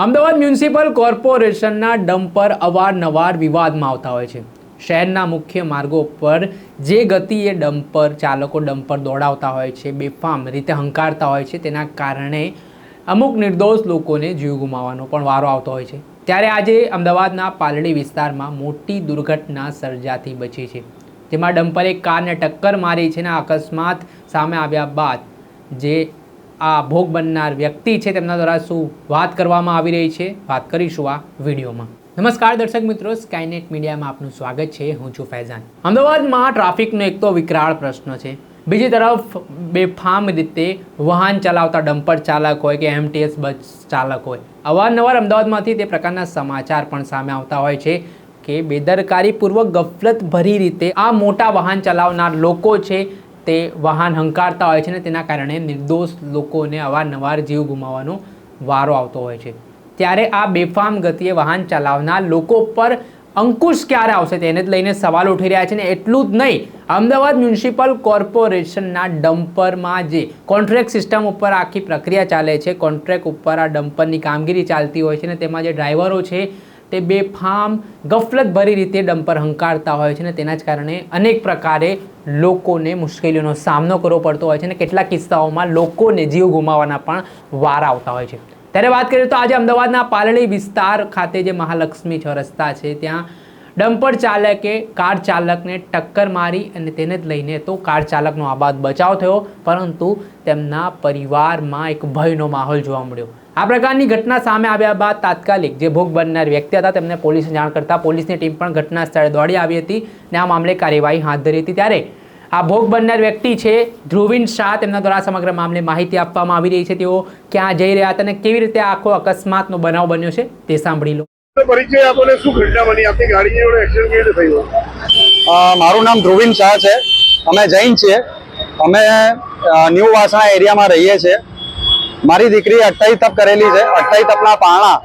Ahmedabad municipal કોર્પોરેશનના dumper અવારનવાર વિવાદમાં આવતા હોય છે. શહેરના મુખ્ય માર્ગો પર જે ગતિએ ડમ્પર ચાલકો ડમ્પર દોડાવતા હોય છે, બેફામ રીતે હંકારતા હોય છે, તેના કારણે અમુક નિર્દોષ લોકોને જીવ ગુમાવવાનો પણ વારો આવતો હોય છે. ત્યારે આજે અમદાવાદના પાલડી વિસ્તારમાં મોટી દુર્ઘટના સર્જાતી બચી છે. જેમાં ડમ્પરે કારને ટક્કર મારી છે અને અકસ્માત સામે આવ્યા બાદ જે આ ભોગ બનનાર વ્યક્તિ છે તેમના દ્વારા શું વાત કરવામાં આવી રહી છે? વાત કરીશું આ વિડીયોમાં. નમસ્કાર દર્શક મિત્રો સ્કાયનેટ મીડિયામાં આપનું સ્વાગત છે. હું છું ફૈઝાન. અમદાવાદમાં ટ્રાફિકનો એક તો વિકરાળ પ્રશ્ન છે. બીજી તરફ, બેફામ રીતે વાહન ચલાવતા ડમ્પર ચાલક હોય કે એમટીએસ બસ ચાલક હોય, અવારનવાર અમદાવાદમાંથી તે પ્રકારના સમાચાર પણ સામે આવતા હોય છે કે બેદરકારીપૂર્વક ગફલત ભરી રીતે આ મોટા વાહન ચલાવનાર લોકો છે તે વાહન હંકારતા હોય છે ને તેના કારણે નિર્દોષ લોકોને અવારનવાર જીવ ગુમાવવાનો વારો આવતો હોય છે. ત્યારે આ બેફામ ગતિએ વાહન ચલાવનાર લોકો પર અંકુશ ક્યારે આવશે તેને જ લઈને સવાલ ઉઠી રહ્યા છે ને એટલું જ નહીં, અમદાવાદ મ્યુનિસિપલ કોર્પોરેશનના ડમ્પરમાં જે કોન્ટ્રાક્ટ સિસ્ટમ ઉપર આખી પ્રક્રિયા ચાલે છે, કોન્ટ્રાક્ટ ઉપર આ ડમ્પરની કામગીરી ચાલતી હોય છે ને તેમાં જે ડ્રાઈવરો છે તે બેફામ ગફલતભરી રીતે ડમ્પર હંકારતા હોય છે ને તેના જ કારણે અનેક પ્રકારે લોકોને મુશ્કેલીઓનો સામનો કરવો પડતો હોય છે અને કેટલાક કિસ્સાઓમાં લોકોને જીવ ગુમાવવાના પણ વાર આવતા હોય છે. ત્યારે વાત કરીએ તો આજે અમદાવાદના પાલડી વિસ્તાર ખાતે જે મહાલક્ષ્મી છ રસ્તા છે, ત્યાં ડમ્પર ચાલકે કાર ચાલકને ટક્કર મારી અને તેને જ લઈને તો કાર ચાલકનો આબાદ બચાવ થયો, પરંતુ તેમના પરિવારમાં એક ભયનો માહોલ જોવા મળ્યો. આ પ્રકારની ઘટના સામે આવ્યા બાદ તાત્કાલિક જે ભોગ બનનાર વ્યક્તિ હતા તેમને પોલીસને જાણ કરતા પોલીસની ટીમ પણ ઘટના સ્થળે દોડી આવી હતી અને આ મામલે કાર્યવાહી હાથ ધરી હતી. ત્યારે આ ભોગ બનનાર વ્યક્તિ છે ધ્રુવિન શાહ. તેમના દ્વારા સમગ્ર મામલે માહિતી આપવામાં આવી રહી છે. તેઓ ક્યાં જઈ રહ્યા હતા અને કેવી રીતે આખો અકસ્માતનો બનાવ બન્યો છે તે સાંભળી લો. પરિચય આપણને શું ઘટના બની? આપની ગાડી જોડે એક્સિડન્ટ કેવી રીતે થયું મારું નામ ધ્રુવિન શાહ છે. અમે જૈન છીએ. અમે ન્યૂ વાસણા એરિયામાં રહીએ છીએ. મારી દીકરી અઠ્ઠાઈ તપ કરેલી છે. અઠ્ઠાઈ તપના પારણા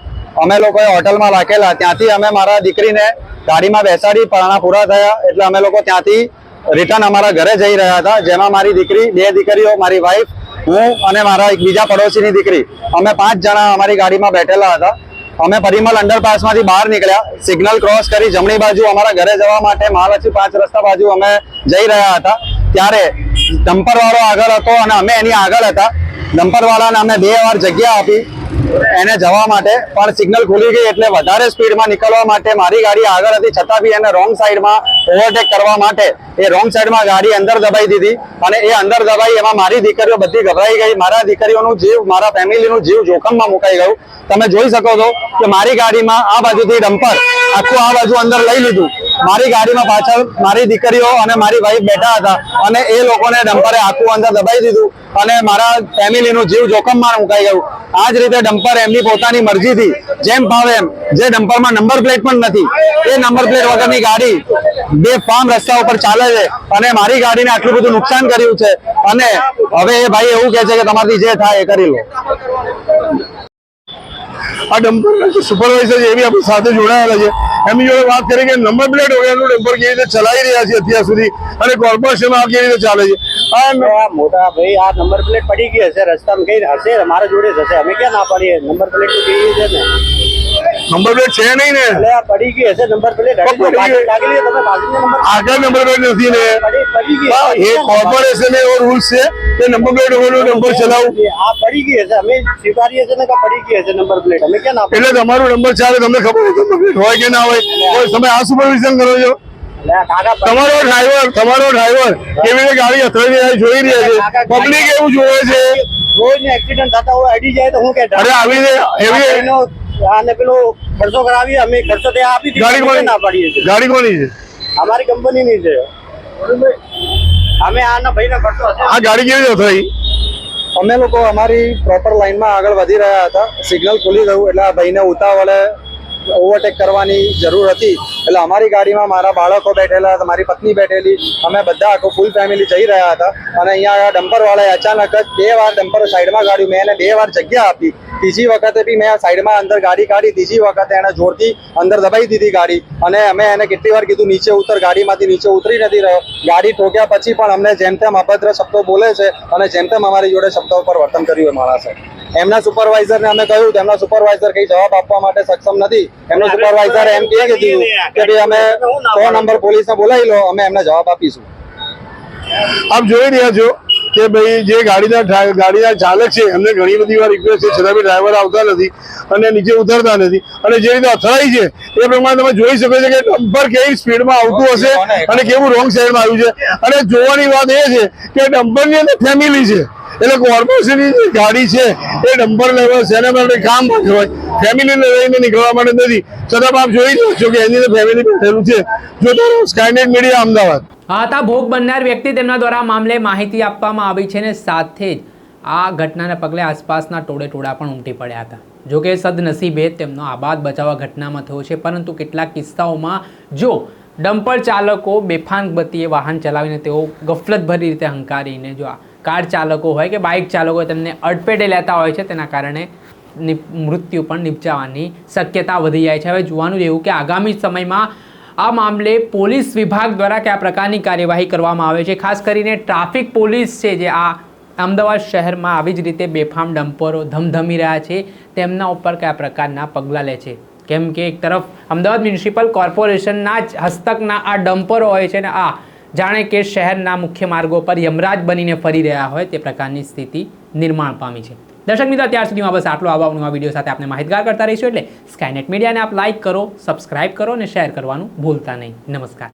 અમે લોકોએ હોટલમાં રાખેલા. ત્યાંથી અમે મારા દીકરીને ગાડીમાં બેસાડી પારણા પૂરા થયા. એટલે અમે લોકો ત્યાંથી રિટર્ન અમારા ઘરે જઈ રહ્યા હતા. જેમાં મારી દીકરી, બે દીકરીઓ, મારી વાઈફ હું અને મારા એક બીજા પડોશીની દીકરી. અમે પાંચ જણા અમારી ગાડીમાં બેઠેલા હતા. અમે પરિમલ અંડરપાસમાંથી બહાર નીકળ્યા. સિગ્નલ ક્રોસ કરી જમણી બાજુ અમારા ઘરે જવા માટે મહાલક્ષ્મી પાંચ રસ્તા બાજુ અમે જઈ રહ્યા હતા. ત્યારે ડમ્પર વાળો આગળ હતો અને અમે એની આગળ હતા. ડમ્પર વાળાને અમે બે વાર જગ્યા આપી. એને જવા માટે પણ સિગ્નલ ખુલી ગઈ એટલે વધારે સ્પીડમાં નીકળવા માટે મારી ગાડી આગળ હતી. છતાં બી એને રોંગ સાઈડમાં ઓવરટેક કરવા માટે એ રોંગ સાઈડમાં ગાડી અંદર દબાઈ દીધી અને એ અંદર દબાઈ એમાં મારી દીકરીઓ બધી ગભરાઈ ગઈ. મારા દીકરીઓનું જીવ, મારા ફેમિલીનું જીવ જોખમમાં મુકાઈ ગયું. તમે જોઈ શકો છો કે મારી ગાડીમાં આ બાજુથી ડમ્પર આખું આ બાજુ અંદર લઈ લીધું. મારી ગાડીમાં પાછળ મારી દીકરીઓ અને મારી વાઈફ બેઠા હતા અને એ લોકોને ડમ્પરે આખું અંદર દબાઈ દીધું અને મારા ફેમિલીનું જીવ જોખમમાં મુકાઈ ગયું. આ જ રીતે ડમ્પર એમની પોતાની મરજીથી, જેમ ભાવે એમ, જે ડમ્પરમાં નંબર પ્લેટ પણ નથી, એ નંબર પ્લેટ વગરની ગાડી બે ફાર્મ રસ્તા ઉપર ચાલે છે અને મારી ગાડીને આટલું બધું નુકસાન કર્યું છે. અને હવે એ ભાઈ એવું કહે છે કે તમારાથી જે થાય એ કરી લો. આ ડમ્પર સુપરવાઇઝર છે એ બી આપણી સાથે જોડાયેલા છે. એમની જોડે વાત કરી કે નંબર પ્લેટ વગરનું ડમ્પર કેવી રીતે ચલાવી રહ્યા છે અત્યાર સુધી અને કોર્પોરેશનમાં આ કેવી રીતે ચાલે છે. આ મોટા ભાઈ આ નંબર પ્લેટ પડી ગઈ હશે રસ્તામાં કઈ હશે? મારા જોડે જ હશે. અમે ક્યાં ના પાડીએ? નંબર પ્લેટ તો જોઈએ છે ને. નંબર પ્લેટ છે નહીં ને? પડી ગઈ હશે નંબર પ્લેટ. આગળ નંબર નથી ને? એ કોર્પોરેશન એવો રૂલ છે કે નંબર પ્લેટ વગરનું નંબર ચલાવું. આ પડી ગઈ હશે. અમે સ્વીકારીએ છીએ ને કે પડી ગઈ હશે નંબર પ્લેટ. અમે ક્યાં ના એટલે તમારો નંબર ચાલે તમને ખબર નંબર પ્લેટ હોય કે ના હોય. તમે આ સુપરવિઝન કરો છો? તમારો ડ્રાઈવર તમારો ડ્રાઈવર કેવી રીતે ગાડી અથડાઈ જોઈ રહ્યા છે? પબ્લિક એવું જોવે છે? રોજ ને એક્સિડન્ટ થતા હોય અડી જાય તો હું કે અરે આવી એવી આને પેલો ખર્ચો કરાવી અમે ખર્ચો ત્યાં આપી ગાડી કોની? ના પાડીએ છીએ. ગાડી કોની છે? અમારી કંપનીની છે. અમે આના ભાઈને ખર્ચો આ ગાડી કેવી રીતે અથડાઈ અમે લોકો અમારી પ્રોપર લાઈનમાં આગળ વધી રહ્યા હતા. સિગ્નલ ખુલી ગયું એટલે આ ભાઈને ઉતાવળે ઓવરટેક કરવાની જરૂર હતી. એટલે અમારી ગાડીમાં મારા બાળકો બેઠેલા હતા, મારી પત્ની બેઠેલી. અમે બધા આખું ફૂલ ફેમિલી જઈ રહ્યા હતા. અને અહીંયા ડમ્પરવાળાએ અચાનક જ બે વાર ડમ્પર સાઈડમાં કાઢ્યું મેં એને બે વાર જગ્યા આપી. ત્રીજી વખતે બી મેં સાઈડમાં અંદર ગાડી કાઢી. ત્રીજી વખતે એને જોરથી અંદર દબાઈ દીધી ગાડી. અને અમે એને કેટલી વાર કીધું, નીચે ઉતર, ગાડીમાંથી નીચે ઉતરી નથી રહ્યો. ગાડી ઠોક્યા પછી પણ અમને જેમ તેમ અભદ્ર શબ્દો બોલે છે અને જેમ તેમ અમારી જોડે શબ્દો પર વર્તન કર્યું એ માણસે. એમના સુપરવાઇઝરને અમે કહ્યું તો એમના સુપરવાઇઝર કઈ જવાબ આપવા માટે સક્ષમ નથી. એમનો સુપરવાઇઝર એમ કહે કે દીધું કે ભાઈ અમે સો નંબર પોલીસને બોલાવી લો અમે એમને જવાબ આપીશું. આપ જોઈ રહ્યા છો કે ભાઈ જે ગાડીના ગાડીના ચાલક છે એમને ઘણી બધી વાર રિક્વેસ્ટ છે છતાં બી ડ્રાઈવર આવતા નથી અને નીચે ઉતરતા નથી. અને જે રીતે અથડાઈ છે એ પ્રમાણે તમે જોઈ શકો છો કે ડમ્પર કેવી સ્પીડમાં આવતું હશે અને કેવું રોંગ સાઈડમાં આવ્યું છે. અને જોવાની વાત એ છે કે ડમ્પરની અંદર ફેમિલી છે. એટલે કોર્પોરેશનની જે ગાડી છે, એ ડમ્પર લેવલ શેના માટે કામ માટે હોય ફેમિલીને લઈને નીકળવા માટે નથી. છતાં આપ જોઈ લો છો કે એની ફેમિલી બેઠેલું છે. જોતા રહો સ્કાયનેટ મીડિયા અમદાવાદ. આ તા ભોગ બનનાર વ્યક્તિ તેમના દ્વારા મામલે માહિતી આપવામાં આવી છે ને સાથે જ આ ઘટનાને પગલે આસપાસના ટોળે ટોળા પણ ઉમટી પડ્યા હતા. જોકે સદનસીબે તેમનો આબાદ બચાવવા ઘટનામાં થયો છે, પરંતુ કેટલાક કિસ્સાઓમાં જો ડમ્પર ચાલકો બેફાન ગતિએ વાહન ચલાવીને તેઓ ગફલતભરી રીતે હંકારીને જો આ કાર ચાલકો હોય કે બાઇક ચાલકો તેમને અડપેટે લેતા હોય છે, તેના કારણે મૃત્યુ પણ નિપજાવાની શક્યતા વધી જાય છે. હવે જોવાનું એવું કે આગામી સમયમાં આ મામલે પોલીસ વિભાગ દ્વારા કયા પ્રકારની કાર્યવાહી કરવામાં આવે છે? ખાસ કરીને ટ્રાફિક પોલીસ છે જે આ અમદાવાદ શહેરમાં આવી જ રીતે બેફામ ડમ્પરો ધમધમી રહ્યા છે, તેમના ઉપર કયા પ્રકારના પગલાં લે છે? કેમ કે એક તરફ અમદાવાદ મ્યુનિસિપલ કોર્પોરેશનના જ હસ્તકના આ ડમ્પરો હોય છે ને, આ જાણે કે શહેરના મુખ્ય માર્ગો પર યમરાજ બનીને ફરી રહ્યા હોય તે પ્રકારની સ્થિતિ નિર્માણ પામી છે. દર્શક મિત્રો ત્યાર સુધીમાં બસ આટલો આવા આ વીડિયો સાથે આપણે માહિતગાર કરતા રહીશું એટલે સ્કાયનેટ મીડિયાને આપ લાઇક કરો સબસ્ક્રાઇબ કરો અને શેર કરવાનું ભૂલતા નહીં. નમસ્કાર.